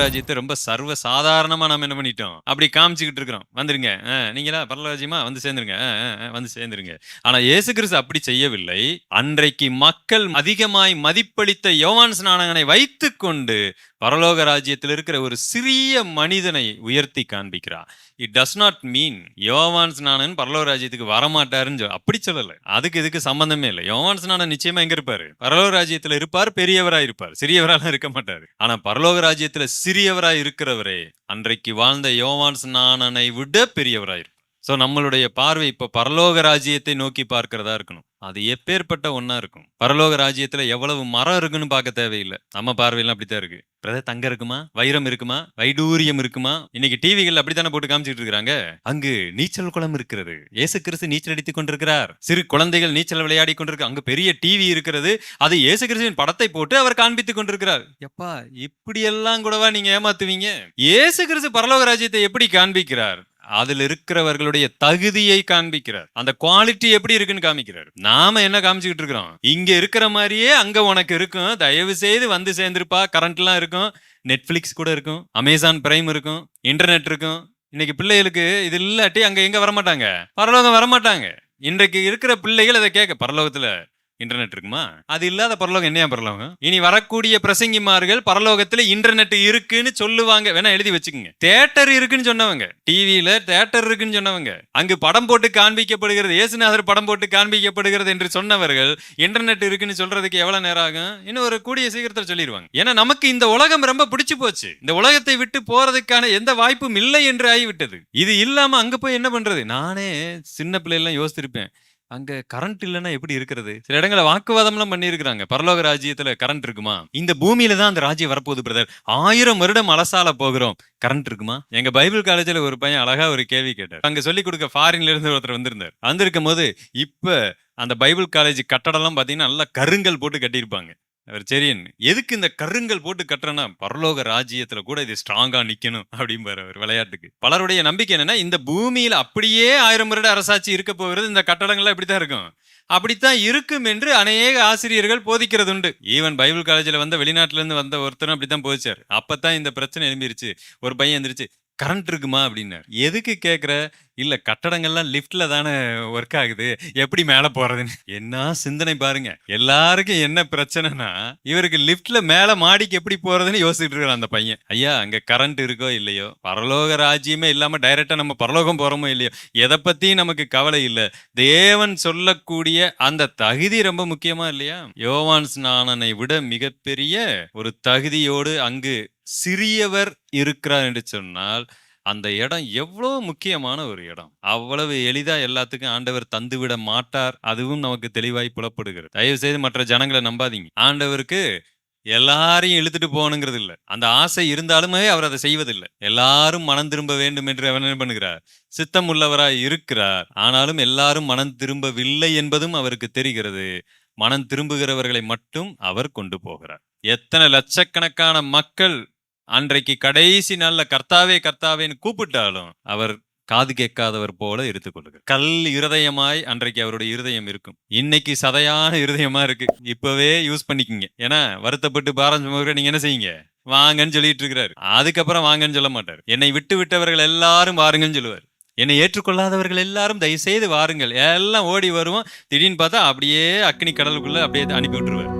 பரலோகராஜ்யத்தை ரொம்ப சர்வ சாதாரணமா நம்ம என்ன பண்ணிட்டோம்? அப்படி காமிச்சுக்கிட்டு இருக்கிறோம். வந்துருங்க. நீங்களா? பரலோகராஜ்யமா? வந்து சேர்ந்துருங்க. வந்து சேர்ந்துருங்க. ஆனா இயேசு கிறிஸ்து அப்படி செய்யவில்லை. அன்றைக்கு மக்கள் அதிகமாய் மதிப்பளித்த யோவான் ஸ்நானகனை வைத்துக்கொண்டு பரலோக ராஜ்யத்தில் இருக்கிற ஒரு சிறிய மனிதனை உயர்த்தி காண்பிக்கிறார். இட் டஸ் நாட் மீன் யோவான் ஸ்நானன் பரலோக ராஜ்யத்துக்கு வரமாட்டாருன்னு சொல்ல அப்படி சொல்லல. அதுக்கு இதுக்கு சம்பந்தமே இல்லை. யோவான் ஸ்நானன் நிச்சயமா எங்க இருப்பாரு? பரலோக ராஜ்யத்தில் இருப்பார் பெரியவரா இருப்பார். சிறியவராலாம் இருக்க மாட்டாரு. ஆனா பரலோக ராஜ்யத்தில் சிறியவரா இருக்கிறவரே அன்றைக்கு வாழ்ந்த யோவான் ஸ்நானனை விட பெரியவராக இருப்பார். ஸோ நம்மளுடைய பார்வை இப்போ பரலோக ராஜ்யத்தை நோக்கி பார்க்கிறதா இருக்கணும். அது எப்பேற்பட்ட ஒன்றா இருக்கும்? பரலோக ராஜ்யத்தில் எவ்வளவு மரம் இருக்குன்னு பார்க்க தேவையில்லை. நம்ம பார்வையெல்லாம் அப்படித்தான் இருக்கு. பிரதர் தங்க இருக்குமா? வைரம் இருக்குமா? வைடூரியம் இருக்குமா? இன்னைக்கு டிவிகள் அப்படித்தானே போட்டு காமிச்சிட்டு இருக்காங்க அங்கு நீச்சல் குளம் இருக்கிறது. இயேசு கிறிஸ்து நீச்சல் அடித்துக் கொண்டிருக்கிறார். சிறு குழந்தைகள் நீச்சல் விளையாடி கொண்டிருக்கு. அங்கு பெரிய டிவி இருக்கிறது. அது ஏசு கிறிஸ்துவின் படத்தை போட்டு அவர் காண்பித்துக் கொண்டிருக்கிறார். எப்பா இப்படி எல்லாம் கூடவா நீங்க ஏமாத்துவீங்க? ஏசு கிறிஸ்து பரலோக ராஜ்யத்தை எப்படி காண்பிக்கிறார்? அதில் இருக்கிறவர்களுடைய தகுதியை காண்பிக்கிறார். அந்த குவாலிட்டி எப்படி இருக்குன்னு காமிக்கிறார். நாம என்ன காமிச்சுக்கிட்டு இருக்கிறோம்? இங்க இருக்கிற மாதிரியே அங்க உனக்கு இருக்கும். தயவு செய்து வந்து சேர்ந்திருப்பா. கரண்ட் எல்லாம் இருக்கும். நெட்ஃபிளிக்ஸ் கூட இருக்கும். அமேசான் பிரைம் இருக்கும். இன்டர்நெட் இருக்கும். இன்னைக்கு பிள்ளைகளுக்கு இது இல்லாட்டி அங்க எங்க வரமாட்டாங்க? பரலோகம் வரமாட்டாங்க. இன்றைக்கு இருக்கிற பிள்ளைகள் அதை கேட்க பரலோகத்துல இன்டர்நெட் இருக்குமா? அது இல்லாத பரலோகம் என்னையா பரலோகம்? இனி வரக்கூடிய பிரசங்கிமார்கள் பரலோகத்துல இன்டர்நெட் இருக்குன்னு சொல்லுவாங்க. வேணா எழுதி வச்சுக்கோங்க. தேட்டர் இருக்குன்னு சொன்னவங்க. டிவியில தேட்டர் இருக்குன்னு சொன்னவங்க. அங்கு படம் போட்டு காண்பிக்கப்படுகிறது இயேசுநாதர் படம் போட்டு காண்பிக்கப்படுகிறது என்று சொன்னவர்கள் இன்டர்நெட் இருக்குன்னு சொல்றதுக்கு எவ்வளவு நேரம் ஆகும்? இன்னும் ஒரு கூடிய சீக்கிரத்தில் சொல்லிடுவாங்க ஏன்னா நமக்கு இந்த உலகம் ரொம்ப பிடிச்சு போச்சு. இந்த உலகத்தை விட்டு போறதுக்கான எந்த வாய்ப்பும் இல்லை என்று ஆகிவிட்டது. இது இல்லாம அங்க போய் என்ன பண்றது? நானே சின்ன பிள்ளைலாம் யோசிச்சிருப்பேன் அங்க கரண்ட் இல்லைன்னா எப்படி இருக்கிறது? சில இடங்களை வாக்குவாதம்லாம் பண்ணியிருக்கிறாங்க. பரலோக ராஜ்யத்துல கரண்ட் இருக்குமா? இந்த பூமியில தான் அந்த ராஜ்யம் வரப்போகுது பிரதர் ஆயிரம் வருடம் அலசால போகிறோம். கரண்ட் இருக்குமா? எங்க பைபிள் காலேஜ்ல ஒரு பையன் அழகா ஒரு கேள்வி கேட்டார். அங்க சொல்லி கொடுக்க ஃபாரின்ல இருந்து ஒருத்தர் வந்திருந்தார். வந்திருக்கும் போது இப்ப அந்த பைபிள் காலேஜ் கட்டடம்லாம் பார்த்தீங்கன்னா நல்லா கருங்கல் போட்டு கட்டியிருப்பாங்க. அவர் சரியன் எதுக்கு இந்த கருங்கல் போட்டு கட்டுறேன்னா பரலோக ராஜ்யத்துல கூட இது ஸ்ட்ராங்கா நிக்கணும் அப்படிம்பாரு அவர் விளையாட்டுக்கு. பலருடைய நம்பிக்கை என்னன்னா இந்த பூமியில அப்படியே ஆயிரம் வருட அரசாட்சி இருக்க போகிறது இந்த கட்டடங்கள்லாம் இப்படித்தான் இருக்கும். அப்படித்தான் இருக்கும் என்று அநேக ஆசிரியர்கள் போதிக்கிறது உண்டு ஈவன் பைபிள் காலேஜில் வந்த வெளிநாட்டிலேருந்து வந்த ஒருத்தரும் அப்படித்தான் போதிச்சார். அப்போ தான் இந்த பிரச்சனை எழும்பிருச்சு. ஒரு பையன் எந்திரிச்சு கரண்ட் இருக்குமா அப்படின்னாரு. எதுக்கு கேட்குற இல்லை கட்டடங்கள்லாம் லிஃப்ட்ல தானே ஒர்க் ஆகுது. எப்படி மேலே போறதுன்னு? என்ன சிந்தனை பாருங்க. எல்லாருக்கும் என்ன பிரச்சனைனா இவருக்கு லிஃப்ட்ல மேலே மாடிக்கு எப்படி போறதுன்னு யோசிச்சுட்டு இருக்கிறான் அந்த பையன். ஐயா அங்க கரண்ட் இருக்கோ இல்லையோ? பரலோக ராஜ்யமே இல்லாம டைரக்டா நம்ம பரலோகம் போறோமோ இல்லையோ? எதை பத்தியும் நமக்கு கவலை இல்லை. தேவன் சொல்லக்கூடிய அந்த தகுதி ரொம்ப முக்கியமா இல்லையா? யோவான் ஸ்நானனை விட மிகப்பெரிய ஒரு தகுதியோடு அங்கு சிறியவர் இருக்கிறார் என்று சொன்னால் அந்த இடம் எவ்வளவு முக்கியமான ஒரு இடம். அவ்வளவு எளிதா எல்லாத்துக்கும் ஆண்டவர் தந்துவிட மாட்டார். அதுவும் நமக்கு தெளிவாய் புலப்படுகிறது. தயவு செய்து மற்ற ஜனங்களை நம்பாதீங்க. ஆண்டவருக்கு எல்லாரையும் இழுத்துட்டு போகணுங்கிறது இல்ல. அந்த ஆசை இருந்தாலுமே அவர் அதை செய்வதில்லை. எல்லாரும் மனம் திரும்ப வேண்டும் என்று அவர் என்ன பண்ணுகிறார்? சித்தம் உள்ளவராய் இருக்கிறார். ஆனாலும் எல்லாரும் மனம் திரும்பவில்லை என்பதும் அவருக்கு தெரிகிறது. மனம் திரும்புகிறவர்களை மட்டும் அவர் கொண்டு போகிறார். எத்தனை லட்சக்கணக்கான மக்கள் அன்றைக்கு கடைசி நாள்ல கர்த்தாவே கர்த்தாவேன்னு கூப்பிட்டாலும் அவர் காது கேட்காதவர் போல எடுத்துக்கொள்ளுகிறார் கல் இருதயமாய் அன்றைக்கு அவருடைய இருதயம் இருக்கும். இன்னைக்கு சதையான இருதயமா இருக்கு. இப்பவே யூஸ் பண்ணிக்கிங்க. ஏன்னா வருத்தப்பட்டு பாரம் சுமக்கிற நீங்க என்ன செய்யுங்க? வாங்கன்னு சொல்லிட்டு இருக்கிறாரு. அதுக்கப்புறம் வாங்கன்னு சொல்ல மாட்டார். என்னை விட்டு விட்டவர்கள் எல்லாரும் வாருங்கன்னு சொல்லுவார். என்னை ஏற்றுக்கொள்ளாதவர்கள் எல்லாரும் தயவு செய்து வாருங்கள். எல்லாம் ஓடி வருவோம். திடீர்னு பார்த்தா அப்படியே அக்னி கடலுக்குள்ள அப்படியே அனுப்பி விட்டுருவார்.